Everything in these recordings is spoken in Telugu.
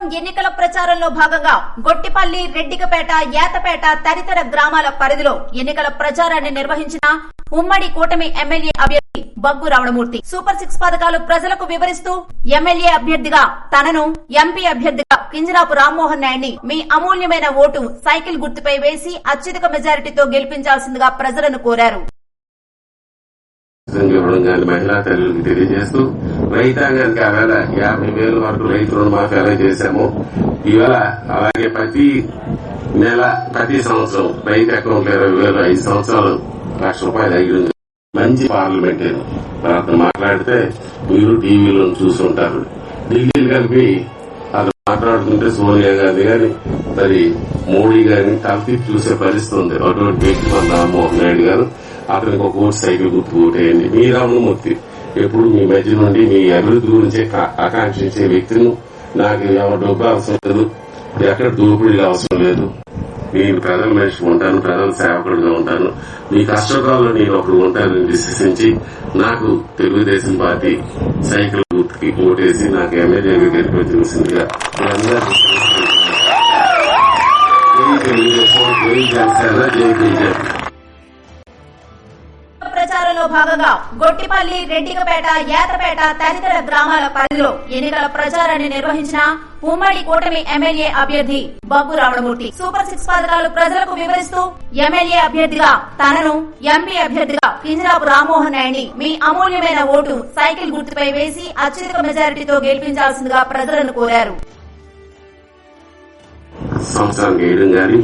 ఎన్నికల ప్రచారంలో భాగంగా గొట్టిపల్లి రెడ్డికపేట యాతపేట తదితర గ్రామాల పరిధిలో ఎన్నికల ప్రచారాన్ని నిర్వహించిన ఉమ్మడి కూటమి ఎమ్మెల్యే అభ్యర్థి బగ్గు రావణమూర్తి. సూపర్ సిక్స్ పథకాలు ప్రజలకు వివరిస్తూ ఎమ్మెల్యే అభ్యర్థిగా తనను ఎంపీ అభ్యర్థిగా కింజరాపు రామ్మోహన్ నాయుడిని మీ అమూల్యమైన ఓటు సైకిల్ గుర్తుపై వేసి అత్యధిక మెజారిటీతో గెలిపించాల్సిందిగా ప్రజలను కోరారు. రైతాంగానికి ఆవేళ యాభై వేల వరకు రైతు రుణమాఫీ అలా చేశాము ఇవాళ అలాగే ప్రతి నెల ప్రతి సంవత్సరం రైతు అకౌంట్ ఇరవై వేలు ఐదు సంవత్సరాలు లక్ష రూపాయలు అయ్యింది మంచి పార్లమెంట్ అతను మాట్లాడితే మీరు టీవీలో చూసుంటారు. ఢిల్లీలు కలిపి అతను మాట్లాడుతుంటే సోనియా గాంధీ గాని మరి మోడీ గారిని తలతి చూసే పరిస్థితి ఉంది. అటువంటి వ్యక్తి మన రామ్మోహన్ నాయుడు గారు. అతనికి ఒక ఓటు సైకిల్ గుర్తు ఓటేయండి మీ రామమూర్తి ఎప్పుడు మీ మధ్య నుండి మీ అభివృద్ధి గురించి కా- ఆకాంక్షించే వ్యక్తిని నాకు ఎవరు డబ్బు అవసరం లేదు. ఎక్కడ దోపిడీలు అవసరం లేదు. నేను ప్రజల మనిషి ఉంటాను ప్రజల సేవకుడిగా ఉంటాను. మీ కష్టకాలంలో నేను ఒకడు ఉంటానని విశ్వసించి నాకు తెలుగుదేశం పార్టీ సైకిల్ గుర్తుకి ఓటేసి నాకు ఎమ్మెల్యేగా గెలిపించవలసిందిగా మీ అందరికీ జై తెలుగుదేశం జై జనసేన జై బీజేపీ. ప్రచారంలో భాగంగా గొట్టిపల్లి రెడ్డికపేట యాతపేట తదితర గ్రామాల పరిధిలో ఎన్నికల ప్రచారాన్ని నిర్వహించిన ఉమ్మడి కూటమి ఎమ్మెల్యే అభ్యర్థి బాబు రావణమూర్తి. సూపర్ సిక్స్ పథకాలు ప్రజలకు వివరిస్తూ ఎమ్మెల్యే అభ్యర్థిగా తనను ఎంపీ అభ్యర్థిగా కింజరాపు రామ్మోహన్ నాయుడిని మీ అమూల్యమైన ఓటు సైకిల్ గుర్తుపై వేసి అత్యధిక మెజారిటీతో గెలిపించాల్సిందిగా ప్రజలను కోరారు. సంవత్సరానికి వేయడం కానీ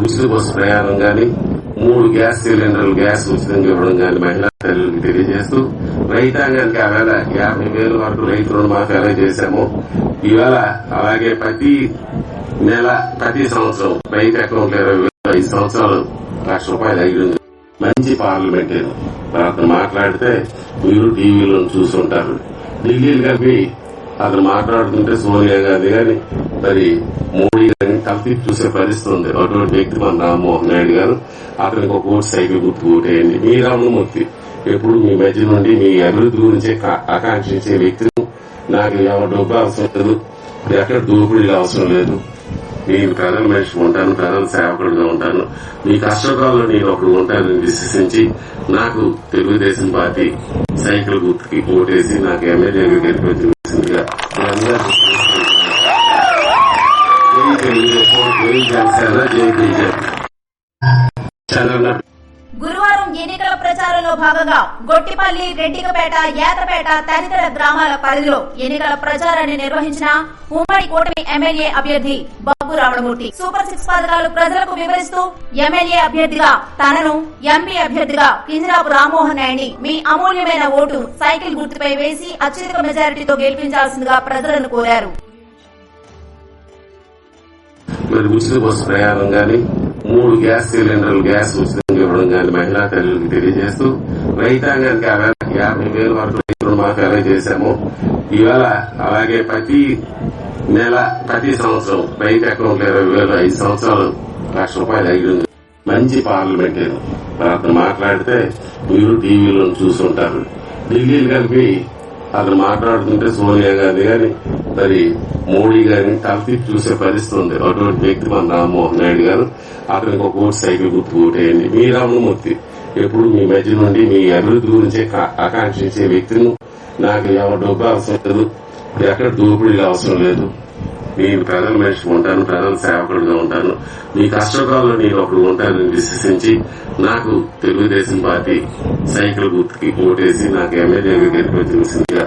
ఉచిత బస్సు ప్రయాణం కానీ మూడు గ్యాస్ సిలిండర్లు గ్యాస్ ఉచితంగా ఇవ్వడం కానీ మహిళా తల్లులకు తెలియజేస్తూ రైతాంగానికి ఆవేళ యాభై వేల వరకు రైతు రుణమాఫీ అలా చేశాము. ఇవాళ అలాగే ప్రతి నెల ప్రతి సంవత్సరం రైతు అకౌంట్ ఇరవై వేలు ఐదు సంవత్సరాలు లక్ష రూపాయలు అయ్యింది మంచి పార్లమెంట్ అతను మాట్లాడితే మీరు టీవీలో చూసుంటారు. ఢిల్లీలు కలిపి అతను మాట్లాడుతుంటే సోనియా గాంధీ గాని మరి మోడీ గారిని తలతి చూసే పరిస్థితి ఉంది. అటువంటి వ్యక్తి మన రామ్మోహన్ నాయుడు గారు అతనికి ఒక ఓటు సైకిల్ గుర్తు ఓటేయండి. మీ రామమూర్తి ఎప్పుడు మీ మధ్య నుండి మీ అభివృద్ధి గురించి కా- ఆకాంక్షించే వ్యక్తిని నాకు ఎవరు డబ్బు అవసరం లేదు. ఎక్కడ దోపిడీలు అవసరం లేదు. నేను ప్రజల మనిషి ఉంటాను ప్రజల సేవకుడిగా ఉంటాను. మీ కష్టకాలంలో నేను ఒకడు ఉంటానని విశ్వసించి నాకు తెలుగుదేశం పార్టీ సైకిల్ గుర్తుకి ఓటేసి నాకు ఎమ్మెల్యేగా గెలిపించింది. మీ అందరికీ జై తెలుగుదేశం జై జనసేన జై బీజేపీ చంద్రన్న గురువారం ఎన్నికల ప్రచారంలో భాగంగా గొట్టిపల్లి రెడ్డికపేట ఏతపేట తదితర గ్రామాల పరిధిలో ఎన్నికల ప్రచారాన్ని నిర్వహించిన ఉమ్మడి కూటమి ఎమ్మెల్యే అభ్యర్థి బాబు రావణమూర్తి. సూపర్ సిక్స్ పథకాలు ప్రజలకు వివరిస్తూ ఎమ్మెల్యే అభ్యర్థిగా తనను ఎంపీ అభ్యర్థిగా కింజరాపు రామ్మోహన్ నాయుడిని మీ అమూల్యమైన ఓటు సైకిల్ గుర్తుపై వేసి అత్యధిక మెజారిటీతో గెలిపించాల్సిందిగా ప్రజలను కోరారు. మరి ఉచిత బస్సు ప్రయాణం కానీ మూడు గ్యాస్ సిలిండర్లు గ్యాస్ ఉచితంగా ఇవ్వడం మహిళా తల్లులకు తెలియజేస్తూ రైతాంగానికి యాభై వేల వరకు రైతు రుణమాఫీ ఎలా చేశాము? ఇవాళ అలాగే ప్రతి నెల ప్రతి సంవత్సరం రైతు అకౌంట్ ఇరవై వేలు ఐదు సంవత్సరాలు లక్ష రూపాయలు అయ్యింది మంచి పార్లమెంట్ అతను మాట్లాడితే మీరు టీవీలో చూసుంటారు. ఢిల్లీలు కలిపి అతను మాట్లాడుతుంటే సోనియా గాంధీ గాని మరి మోడీ గారిని తలతి చూసే పరిస్థితి ఉంది అటువంటి వ్యక్తి మన రామ్మోహన్ నాయుడు గారు అతనికి ఒక ఓటు సైకిల్ గుర్తు ఓటేయండి మీ రామమూర్తి ఎప్పుడు మీ మధ్య నుండి మీ అభివృద్ధి గురించి కా- ఆకాంక్షించే వ్యక్తిని నాకు ఎవరి డబ్బు అవసరం లేదు. ఎక్కడ దోపిడీలు అవసరం లేదు. నేను ప్రజల మనిషి ఉంటాను ప్రజల సేవకుడిగా ఉంటాను. మీ కష్టకాలంలో నేను ఒకడు ఉంటానని విశ్వసించి నాకు తెలుగుదేశం పార్టీ సైకిల్ గుర్తుకి ఓటేసి నాకు ఎమ్మెల్యేగా గెలిపించవలసిందిగా